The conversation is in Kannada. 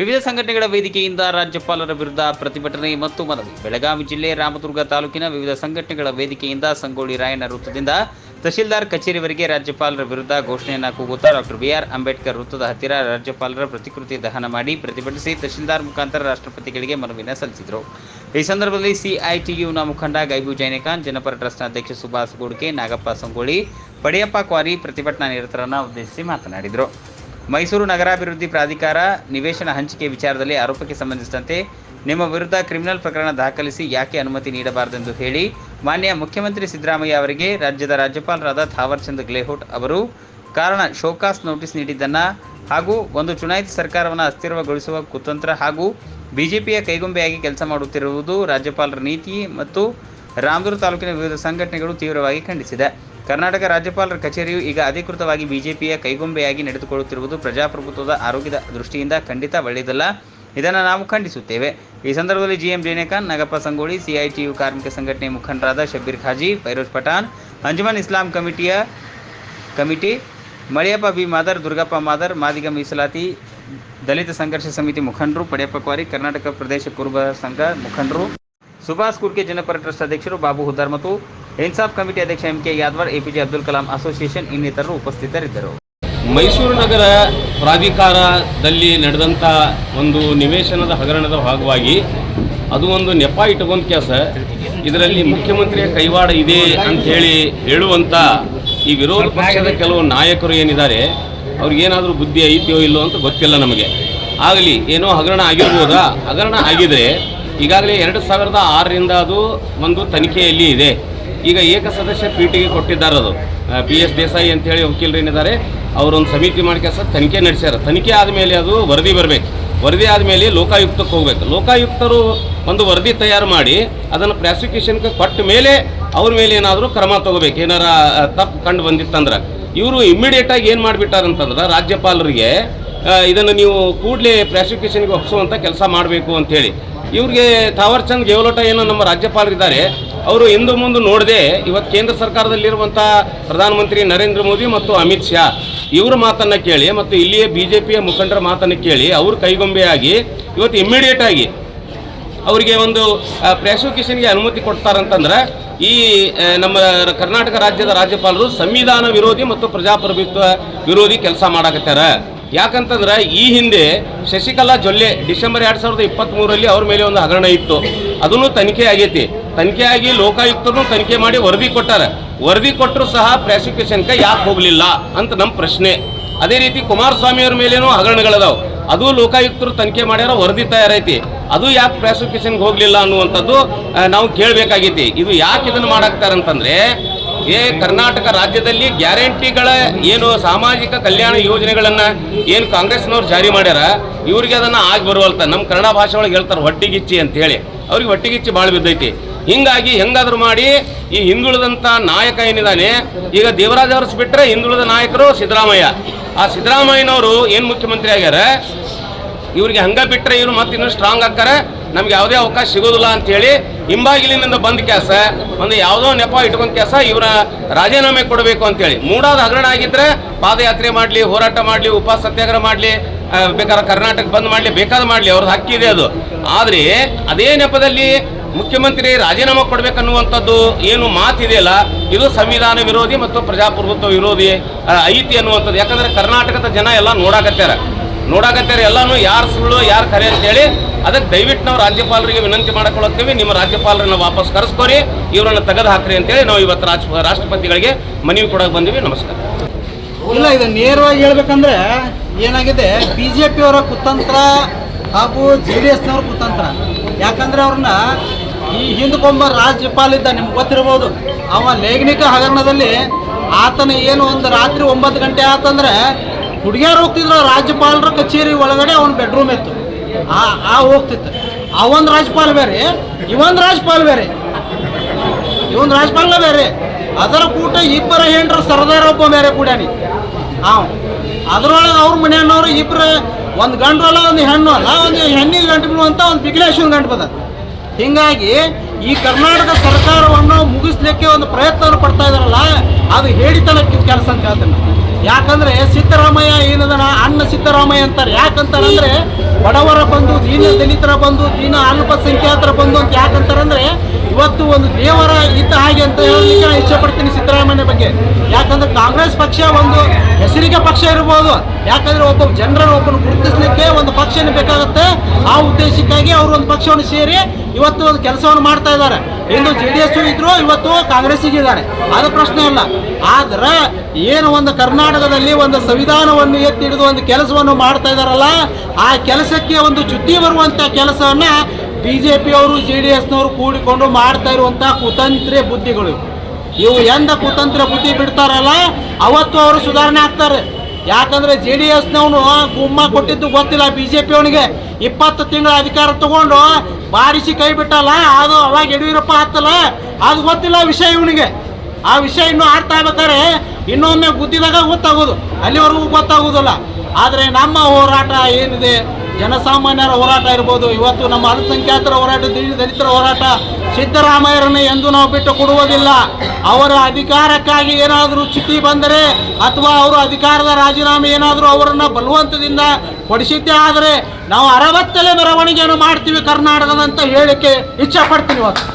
ವಿವಿಧ ಸಂಘಟನೆಗಳ ವೇದಿಕೆಯಿಂದ ರಾಜ್ಯಪಾಲರ ವಿರುದ್ಧ ಪ್ರತಿಭಟನೆ ಮತ್ತು ಮನವಿ. ಬೆಳಗಾವಿ ಜಿಲ್ಲೆ ರಾಮದುರ್ಗ ತಾಲೂಕಿನ ವಿವಿಧ ಸಂಘಟನೆಗಳ ವೇದಿಕೆಯಿಂದ ಸಂಗೊಳ್ಳಿ ರಾಯಣ್ಣ ವೃತ್ತದಿಂದ ತಹಶೀಲ್ದಾರ್ ಕಚೇರಿವರೆಗೆ ರಾಜ್ಯಪಾಲರ ವಿರುದ್ಧ ಘೋಷಣೆಯನ್ನು ಕೂಗುತ್ತಾ ಡಾಕ್ಟರ್ ಬಿಆರ್ ಅಂಬೇಡ್ಕರ್ ವೃತ್ತದ ಹತ್ತಿರ ರಾಜ್ಯಪಾಲರ ಪ್ರತಿಕೃತಿ ದಹನ ಮಾಡಿ ಪ್ರತಿಭಟಿಸಿ ತಹಶೀಲ್ದಾರ್ ಮುಖಾಂತರ ರಾಷ್ಟ್ರಪತಿಗಳಿಗೆ ಮನವಿಯನ್ನು ಸಲ್ಲಿಸಿದರು. ಈ ಸಂದರ್ಭದಲ್ಲಿ ಸಿಐಟಿಯುನ ಮುಖಂಡ ಗೈಬು ಜೈನಖಾನ್ ಜನಪರ ಟ್ರಸ್ಟ್ನ ಅಧ್ಯಕ್ಷ ಸುಭಾಷ್ ಗೋಡ್ಕೆ, ನಾಗಪ್ಪ ಸಂಗೊಳ್ಳಿ, ಪಡೆಯಪ್ಪ ಕ್ವಾರಿ ಪ್ರತಿಭಟನಾ ನಿರತರನ್ನು ಉದ್ದೇಶಿಸಿ ಮಾತನಾಡಿದರು. ಮೈಸೂರು ನಗರಾಭಿವೃದ್ಧಿ ಪ್ರಾಧಿಕಾರ ನಿವೇಶನ ಹಂಚಿಕೆ ವಿಚಾರದಲ್ಲಿ ಆರೋಪಕ್ಕೆ ಸಂಬಂಧಿಸಿದಂತೆ ನಿಮ್ಮ ವಿರುದ್ಧ ಕ್ರಿಮಿನಲ್ ಪ್ರಕರಣ ದಾಖಲಿಸಿ ಯಾಕೆ ಅನುಮತಿ ನೀಡಬಾರದೆಂದು ಹೇಳಿ ಮಾನ್ಯ ಮುಖ್ಯಮಂತ್ರಿ ಸಿದ್ದರಾಮಯ್ಯ ಅವರಿಗೆ ರಾಜ್ಯದ ರಾಜ್ಯಪಾಲರಾದ ಥಾವರ್ಚಂದ್ ಗೆಹ್ಲೋಟ್ ಅವರು ಕಾರಣ ಶೋಕಾಸ್ ನೋಟಿಸ್ ನೀಡಿದ್ದನ್ನು ಹಾಗೂ ಒಂದು ಚುನಾಯಿತ ಸರ್ಕಾರವನ್ನು ಅಸ್ಥಿರಗೊಳಿಸುವ ಕುತಂತ್ರ ಹಾಗೂ ಬಿಜೆಪಿಯ ಕೈಗೊಂಬೆಯಾಗಿ ಕೆಲಸ ಮಾಡುತ್ತಿರುವುದು ರಾಜ್ಯಪಾಲರ ನೀತಿ ಮತ್ತು ರಾಮದುರ್ಗ ತಾಲೂಕಿನ ವಿವಿಧ ಸಂಘಟನೆಗಳು ತೀವ್ರವಾಗಿ ಖಂಡಿಸಿದೆ. ಕರ್ನಾಟಕ ರಾಜ್ಯಪಾಲರ ಕಚೇರಿಯು ಈಗ ಅಧಿಕೃತವಾಗಿ ಬಿಜೆಪಿಯ ಕೈಗೊಂಬೆಯಾಗಿ ನಡೆದುಕೊಳ್ಳುತ್ತಿರುವುದು ಪ್ರಜಾಪ್ರಭುತ್ವದ ಆರೋಗ್ಯದ ದೃಷ್ಟಿಯಿಂದ ಖಂಡಿತ ಒಳ್ಳೆಯದಲ್ಲ. ಇದನ್ನು ನಾವು ಖಂಡಿಸುತ್ತೇವೆ. ಈ ಸಂದರ್ಭದಲ್ಲಿ ಜಿಎಂ ಜೇನೇಕಾನ್ ನಾಗಪ್ಪ ಸಂಗೋಳಿ ಸಿಐಟಿಯು ಕಾರ್ಮಿಕ ಸಂಘಟನೆ ಮುಖಂಡರಾದ ಶಬೀರ್ ಖಾಜಿ, ಫೈರೋಜ್ ಪಠಾಣ್, ಅಂಜುಮನ್ ಇಸ್ಲಾಂ ಕಮಿಟಿಯ ಕಮಿಟಿ, ಮಳಿಯಪ್ಪ ಬಿ ಮಾದರ್, ದುರ್ಗಪ್ಪ ಮಾದರ್, ಮಾದಿಗ ಮೀಸಲಾತಿ, ದಲಿತ ಸಂಘರ್ಷ ಸಮಿತಿ ಮುಖಂಡರು, ಪಡೆಯಪ್ಪ ಕ್ವಾರಿ, ಕರ್ನಾಟಕ ಪ್ರದೇಶ ಕುರುಬ ಸಂಘ ಮುಖಂಡರು, ಸುಭಾಷ್ ಕುರ್ಕೆ, ಜನಪರ ಟ್ರಸ್ಟ್ ಅಧ್ಯಕ್ಷರು ಬಾಬು ಹುದ್ದಾರ್ ಮತ್ತು ಇನ್ಸಾಫ್ ಕಮಿಟಿ ಅಧ್ಯಕ್ಷ M K Yadavar, APJ Abdul Kalam association ಇನ್ನಿತರರು ಉಪಸ್ಥಿತರಿದ್ದರು. ಮೈಸೂರು ನಗರ ಪ್ರಾಧಿಕಾರದಲ್ಲಿ ನಡೆದಂಥ ಒಂದು ನಿವೇಶನದ ಹಗರಣದ ಭಾಗವಾಗಿ ಅದು ಒಂದು ನೆಪ ಇಟ್ಟುಕೊಂಡ ಕೆಲಸ. ಇದರಲ್ಲಿ ಮುಖ್ಯಮಂತ್ರಿಯ ಕೈವಾಡ ಇದೆ ಅಂತ ಹೇಳಿ ಹೇಳುವಂಥ ಈ ವಿರೋಧ ಪಕ್ಷದ ಕೆಲವು ನಾಯಕರು ಏನಿದ್ದಾರೆ ಅವ್ರಿಗೇನಾದರೂ ಬುದ್ಧಿ ಐತಿಯೋ ಇಲ್ಲೋ ಅಂತ ಗೊತ್ತಿಲ್ಲ ನಮಗೆ. ಆಗಲಿ, ಏನೋ ಹಗರಣ ಆಗಿರ್ಬೋದಾ? ಹಗರಣ ಆಗಿದ್ರೆ ಈಗಾಗಲೇ ಎರಡು ಸಾವಿರದ ಆರರಿಂದ ಅದು ಒಂದು ತನಿಖೆಯಲ್ಲಿ ಇದೆ. ಈಗ ಏಕಸದಸ್ಯ ಪೀಠಿಗೆ ಕೊಟ್ಟಿದ್ದಾರೆ ಅದು. ಪಿ ಎಸ್ ದೇಸಾಯಿ ಅಂತೇಳಿ ವಕೀಲರು ಏನಿದ್ದಾರೆ, ಅವರೊಂದು ಸಮಿತಿ ಮಾಡಿ ಕೆಲಸ ತನಿಖೆ ನಡೆಸ್ಯಾರ. ತನಿಖೆ ಆದಮೇಲೆ ಅದು ವರದಿ ಬರಬೇಕು. ವರದಿ ಆದಮೇಲೆ ಲೋಕಾಯುಕ್ತಕ್ಕೆ ಹೋಗ್ಬೇಕು. ಲೋಕಾಯುಕ್ತರು ಒಂದು ವರದಿ ತಯಾರು ಮಾಡಿ ಅದನ್ನು ಪ್ರಾಸಿಕ್ಯೂಷನ್ಗೆ ಕೊಟ್ಟ ಮೇಲೆ ಅವ್ರ ಮೇಲೆ ಏನಾದರೂ ಕ್ರಮ ತಗೋಬೇಕು. ಏನಾರ ತಪ್ಪು ಕಂಡು ಬಂದಿತ್ತಂದ್ರೆ. ಇವರು ಇಮ್ಮಿಡಿಯೇಟಾಗಿ ಏನು ಮಾಡಿಬಿಟ್ಟಾರಂತಂದ್ರೆ ರಾಜ್ಯಪಾಲರಿಗೆ ಇದನ್ನು ನೀವು ಕೂಡಲೇ ಪ್ರಾಸಿಕ್ಯೂಷನ್ಗೆ ಒಪ್ಪಿಸುವಂಥ ಕೆಲಸ ಮಾಡಬೇಕು ಅಂಥೇಳಿ ಇವ್ರಿಗೆ, ಥಾವರ್ಚಂದ್ ಗೆಹ್ಲೋಟ ಏನೋ ನಮ್ಮ ರಾಜ್ಯಪಾಲರಿದ್ದಾರೆ. ಅವರು ಇಂದು ಮುಂದೆ ನೋಡದೆ ಇವತ್ತು ಕೇಂದ್ರ ಸರ್ಕಾರದಲ್ಲಿರುವಂಥ ಪ್ರಧಾನಮಂತ್ರಿ ನರೇಂದ್ರ ಮೋದಿ ಮತ್ತು ಅಮಿತ್ ಶಾ, ಇವರ ಮಾತನ್ನು ಕೇಳಿ ಮತ್ತು ಇಲ್ಲಿಯೇ ಬಿ ಜೆ ಪಿಯ ಮುಖಂಡರ ಮಾತನ್ನು ಕೇಳಿ ಅವರು ಕೈಗೊಂಬೆಯಾಗಿ ಇವತ್ತು ಇಮ್ಮಿಡಿಯೇಟ್ ಆಗಿ ಅವರಿಗೆ ಒಂದು ಪ್ರಾಸಿಕ್ಯೂಷನ್ಗೆ ಅನುಮತಿ ಕೊಡ್ತಾರಂತಂದ್ರೆ ಈ ನಮ್ಮ ಕರ್ನಾಟಕ ರಾಜ್ಯದ ರಾಜ್ಯಪಾಲರು ಸಂವಿಧಾನ ವಿರೋಧಿ ಮತ್ತು ಪ್ರಜಾಪ್ರಭುತ್ವ ವಿರೋಧಿ ಕೆಲಸ ಮಾಡಾಕತ್ತಾರ ಯಾಕಂತಂದ್ರೆ ಈ ಹಿಂದೆ ಶಶಿಕಲಾ ಜೊಲ್ಲೆ ಡಿಸೆಂಬರ್ ಎರಡು ಸಾವಿರದ ಇಪ್ಪತ್ತ್ಮೂರರಲ್ಲಿ ಅವ್ರ ಮೇಲೆ ಒಂದು ಹಗರಣ ಇತ್ತು. ಅದನ್ನು ತನಿಖೆ ಆಗೈತಿ. ತನಿಖೆ ಆಗಿ ಲೋಕಾಯುಕ್ತರು ತನಿಖೆ ಮಾಡಿ ವರದಿ ಕೊಟ್ಟಾರೆ. ವರದಿ ಕೊಟ್ಟರು ಸಹ ಪ್ರಾಸಿಕ್ಯೂಷನ್ಗೆ ಯಾಕೆ ಹೋಗಲಿಲ್ಲ ಅಂತ ನಮ್ಮ ಪ್ರಶ್ನೆ. ಅದೇ ರೀತಿ ಕುಮಾರಸ್ವಾಮಿ ಅವ್ರ ಮೇಲೇನೂ ಹಗರಣಗಳದಾವು. ಅದು ಲೋಕಾಯುಕ್ತರು ತನಿಖೆ ಮಾಡ್ಯಾರ, ವರದಿ ತಯಾರೈತಿ. ಅದು ಯಾಕೆ ಪ್ರಾಸಿಕ್ಯೂಷನ್ಗೆ ಹೋಗಲಿಲ್ಲ ಅನ್ನುವಂಥದ್ದು ನಾವು ಕೇಳಬೇಕಾಗೈತಿ. ಇದು ಯಾಕೆ ಇದನ್ನು ಮಾಡಾಕ್ತಾರಂತಂದರೆ ಏ, ಕರ್ನಾಟಕ ರಾಜ್ಯದಲ್ಲಿ ಗ್ಯಾರಂಟಿಗಳ ಏನು ಸಾಮಾಜಿಕ ಕಲ್ಯಾಣ ಯೋಜನೆಗಳನ್ನು ಏನು ಕಾಂಗ್ರೆಸ್ನವ್ರು ಜಾರಿ ಮಾಡ್ಯಾರ, ಇವ್ರಿಗೆ ಅದನ್ನು ಆಗಿ ಬರುವಲ್ತ. ನಮ್ಮ ಕನ್ನಡ ಭಾಷೆ ಒಳಗೆ ಹೇಳ್ತಾರೆ, ಹೊಟ್ಟಿಗಿಚ್ಚಿ ಅಂತ ಹೇಳಿ. ಅವ್ರಿಗೆ ಹೊಟ್ಟಿಗಿಚ್ಚಿ ಭಾಳ ಬಿದ್ದೈತಿ. ಹಿಂಗಾಗಿ ಹೆಂಗಾದ್ರೂ ಮಾಡಿ ಈ ಹಿಂದುಳಿದಂಥ ನಾಯಕ ಏನಿದ್ದಾನೆ, ಈಗ ದೇವರಾಜ ಅವರ್ಸ್ ಬಿಟ್ಟರೆ ಹಿಂದುಳಿದ ನಾಯಕರು ಸಿದ್ದರಾಮಯ್ಯ. ಆ ಸಿದ್ದರಾಮಯ್ಯನವರು ಏನು ಮುಖ್ಯಮಂತ್ರಿ ಆಗ್ಯಾರ? ಇವ್ರಿಗೆ ಹಂಗೆ ಬಿಟ್ಟರೆ ಇವರು ಮತ್ತೆ ಇನ್ನೂ ಸ್ಟ್ರಾಂಗ್ ಆಗ್ತಾರೆ. ನಮ್ಗೆ ಯಾವುದೇ ಅವಕಾಶ ಸಿಗೋದಿಲ್ಲ ಅಂತೇಳಿ ಹಿಂಬಾಗಿಲಿನಿಂದ ಬಂದ ಕೆಲಸ ಒಂದು ಯಾವುದೋ ನೆಪ ಇಟ್ಕೊಂಡ ಕೆಲಸ ಇವರ ರಾಜೀನಾಮೆ ಕೊಡಬೇಕು ಅಂತೇಳಿ ಮೂಡಾದ ಹಗರಣ ಆಗಿದ್ರೆ ಪಾದಯಾತ್ರೆ ಮಾಡಲಿ, ಹೋರಾಟ ಮಾಡಲಿ ಉಪವಾಸ ಸತ್ಯಾಗ್ರಹ ಮಾಡಲಿ ಬೇಕಾದ್ರೆ ಕರ್ನಾಟಕ ಬಂದ್ ಮಾಡಲಿ, ಬೇಕಾದ ಮಾಡಲಿ, ಅವ್ರದ್ದು ಹಕ್ಕಿದೆ ಅದು. ಆದರೆ ಅದೇ ನೆಪದಲ್ಲಿ ಮುಖ್ಯಮಂತ್ರಿ ರಾಜೀನಾಮೆ ಕೊಡಬೇಕನ್ನುವಂಥದ್ದು ಏನು ಮಾತಿದೆಯಲ್ಲ, ಇದು ಸಂವಿಧಾನ ವಿರೋಧಿ ಮತ್ತು ಪ್ರಜಾಪ್ರಭುತ್ವ ವಿರೋಧಿ ಐತಿ ಅನ್ನುವಂಥದ್ದು. ಯಾಕಂದ್ರೆ ಕರ್ನಾಟಕದ ಜನ ಎಲ್ಲ ನೋಡಾಕತ್ಯಾರ. ನೋಡಾಕತ್ತಾರೆ ಎಲ್ಲಾನು ಯಾರು ಸುಳ್ಳು, ಯಾರು ಖರೆ ಅಂತೇಳಿ ಅದಕ್ಕೆ ದಯವಿಟ್ಟು ನಾವು ರಾಜ್ಯಪಾಲರಿಗೆ ವಿನಂತಿ ಮಾಡ್ಕೊಳತ್ತೀವಿ. ನಿಮ್ಮ ರಾಜ್ಯಪಾಲರನ್ನ ವಾಪಸ್ ಕರೆಸ್ಕೊರಿ, ಇವರನ್ನು ತೆಗೆದು ಹಾಕ್ರಿ ಅಂತೇಳಿ ನಾವು ಇವತ್ತು ರಾಜ್, ರಾಷ್ಟ್ರಪತಿಗಳಿಗೆ ಮನವಿ ಕೊಡಕ್ಕೆ ಬಂದಿವಿ. ನಮಸ್ಕಾರ. ಇಲ್ಲ, ಇದು ನೇರವಾಗಿ ಹೇಳ್ಬೇಕಂದ್ರೆ ಏನಾಗಿದೆ ಬಿ ಜೆ ಪಿಯವರ ಕುತಂತ್ರ ಹಾಗೂ ಜೆ ಡಿ ಎಸ್ನವ್ರ ಕುತಂತ್ರ. ಯಾಕಂದ್ರೆ ಅವ್ರನ್ನ ಈ ಹಿಂದಕ್ಕೊಬ್ಬ ರಾಜ್ಯಪಾಲ ಇದ್ದ ನಿಮ್ಗೆ ಗೊತ್ತಿರ್ಬೋದು. ಅವ ಲೇಖನಿಕ ಹಗರಣದಲ್ಲಿ ಆತನ ಏನು ಒಂದು ರಾತ್ರಿ ಒಂಬತ್ತು ಗಂಟೆ ಆತಂದ್ರೆ ಹುಡುಗಿಯರು ಹೋಗ್ತಿದ್ರು ರಾಜ್ಯಪಾಲರ ಕಚೇರಿ ಒಳಗಡೆ ಅವನ ಬೆಡ್ರೂಮ್ ಇತ್ತು. ಆ ಆ ಹೋಗ್ತಿತ್ತು. ಅವೊಂದು ರಾಜ್ಯಪಾಲ ಬೇರೆ ಇವೊಂದು ರಾಜ್ಯಪಾಲ ಬೇರೆ. ಇವನ್ ರಾಜ್ಯಪಾಲ ಬೇರೆ. ಅದರ ಕೂಟ ಇಬ್ಬರ ಹೆಂಡ್ರು ಸರ್ದಾರ್ ಒಬ್ಬ ಬೇರೆ ಕೂಡಾನಿ ಹಾಂ. ಅದರೊಳಗೆ ಅವ್ರ ಮನೆಯನ್ನವ್ರು ಇಬ್ಬರು ಒಂದು ಗಂಡು ಅಲ್ಲ ಒಂದು ಹೆಣ್ಣು ಅಲ್ಲ, ಒಂದು ಹೆಣ್ಣಿಗೆ ಗಂಟು ಬಿಡುವಂಥ ಒಂದು ಬಿಗ್ಲೇಶನ್ ಗಂಟು ಬದ ಹೀಗಾಗಿ ಈ ಕರ್ನಾಟಕ ಸರ್ಕಾರವನ್ನು ಮುಗಿಸ್ಲಿಕ್ಕೆ ಒಂದು ಪ್ರಯತ್ನವನ್ನು ಪಡ್ತಾ ಇದಾರಲ್ಲ, ಅದು ಹೇಳಿತನಕ್ಕೆ ಕೆಲಸ ಅಂತ ಹೇಳ್ತೇನೆ ಯಾಕಂದ್ರೆ ಸಿದ್ದರಾಮಯ್ಯ ಏನದನ, ಅಣ್ಣ ಸಿದ್ದರಾಮಯ್ಯ ಅಂತಾರೆ. ಯಾಕಂತಾರಂದ್ರೆ ಬಡವರ ಬಂದು, ದೀನ ದಲಿತರ ಬಂದು, ದೀನ ಅಲ್ಪಸಂಖ್ಯಾತರ ಬಂದು ಅಂತ ಯಾಕಂತಾರಂದ್ರೆ ಇವತ್ತು ಒಂದು ದೇವರ ಇದ್ದ ಹಾಗೆ ಅಂತ ಹೇಳಲಿಕ್ಕೆ ನಾನು ಇಷ್ಟಪಡ್ತೀನಿ ಸಿದ್ದರಾಮಯ್ಯ ಬಗ್ಗೆ. ಯಾಕಂದ್ರೆ ಕಾಂಗ್ರೆಸ್ ಪಕ್ಷ ಒಂದು ಹೆಸರಿಗೆ ಪಕ್ಷ ಇರ್ಬೋದು. ಯಾಕಂದ್ರೆ ಒಬ್ಬ ಜನರನ್ನು ಒಬ್ಬನ ಗುರುತಿಸ್ಲಿಕ್ಕೆ ಒಂದು ಪಕ್ಷ ಬೇಕಾಗುತ್ತೆ. ಆ ಉದ್ದೇಶಕ್ಕಾಗಿ ಅವರು ಒಂದು ಪಕ್ಷವನ್ನು ಸೇರಿ ಇವತ್ತು ಒಂದು ಕೆಲಸವನ್ನು ಮಾಡ್ತಾ ಇದ್ದಾರೆ. ಇಂದು ಜೆ ಡಿ ಎಸ್ ಇದ್ರು, ಇವತ್ತು ಕಾಂಗ್ರೆಸ್ಸಿಗೆ ಇದ್ದಾರೆ. ಅದು ಪ್ರಶ್ನೆ ಅಲ್ಲ. ಆದ್ರೆ ಏನು ಒಂದು ಕರ್ನಾಟಕದಲ್ಲಿ ಒಂದು ಸಂವಿಧಾನವನ್ನು ಎತ್ತಿ ಹಿಡಿದು ಒಂದು ಕೆಲಸವನ್ನು ಮಾಡ್ತಾ ಇದಾರಲ್ಲ ಆ ಕೆಲಸಕ್ಕೆ ಒಂದು ಚ್ಯುತಿ ಬರುವಂತ ಕೆಲಸವನ್ನ ಬಿಜೆಪಿ ಅವರು, ಜೆ ಡಿ ಎಸ್ನವರು ಕೂಡಿಕೊಂಡು ಮಾಡ್ತಾ ಇರುವಂಥ ಕುತಂತ್ರಿ ಬುದ್ಧಿಗಳು. ಇವು. ಎಂದ ಕುತಂತ್ರ ಬುದ್ಧಿ ಬಿಡ್ತಾರಲ್ಲ, ಅವತ್ತು ಅವರು ಸುಧಾರಣೆ ಆಗ್ತಾರೆ. ಯಾಕಂದ್ರೆ ಜೆ ಡಿ ಎಸ್ನವನು ಗುಮ್ಮ ಕೊಟ್ಟಿದ್ದು ಗೊತ್ತಿಲ್ಲ ಬಿ ಜೆ ಪಿ ಅವನಿಗೆ. ಇಪ್ಪತ್ತು ತಿಂಗಳ ಅಧಿಕಾರ ತಗೊಂಡು ಬಾರಿಸಿ ಕೈ ಬಿಟ್ಟಲ್ಲ, ಅದು ಅವಾಗ ಯಡಿಯೂರಪ್ಪ ಹತ್ತಲ್ಲ, ಅದು ಗೊತ್ತಿಲ್ಲ ವಿಷಯ ಇವನಿಗೆ. ಆ ವಿಷಯ ಇನ್ನೂ ಆಡ್ತಾ ಇರ್ಬೇಕಾದ್ರೆ ಇನ್ನೊಮ್ಮೆ ಗುದ್ದಿದಾಗ ಗೊತ್ತಾಗೋದು. ಅಲ್ಲಿವರೆಗೂ ಗೊತ್ತಾಗೋದಿಲ್ಲ. ಆದರೆ ನಮ್ಮ ಹೋರಾಟ ಏನಿದೆ? ಜನಸಾಮಾನ್ಯರ ಹೋರಾಟ ಇರ್ಬೋದು. ಇವತ್ತು ನಮ್ಮ ಅಲ್ಪಸಂಖ್ಯಾತರ ಹೋರಾಟ ದಲಿತರ ಹೋರಾಟ ಸಿದ್ದರಾಮಯ್ಯರನ್ನು ಎಂದು ನಾವು ಬಿಟ್ಟು ಕೊಡುವುದಿಲ್ಲ. ಅವರ ಅಧಿಕಾರಕ್ಕಾಗಿ ಏನಾದರೂ ಚ್ಯುತಿ ಬಂದರೆ ಅಥವಾ ಅವರು ಅಧಿಕಾರದ ರಾಜೀನಾಮೆ ಏನಾದರೂ ಅವರನ್ನು ಬಲವಂತದಿಂದ ಕೊಡಿಸಿದ್ದೇ ಆದರೆ ನಾವು ಅರವತ್ತಲೇ ಮೆರವಣಿಗೆಯನ್ನು ಮಾಡ್ತೀವಿ ಕರ್ನಾಟಕದಂತ ಹೇಳಿಕೆ ಇಚ್ಛೆ ಪಡ್ತೀನಿ ಇವತ್ತು.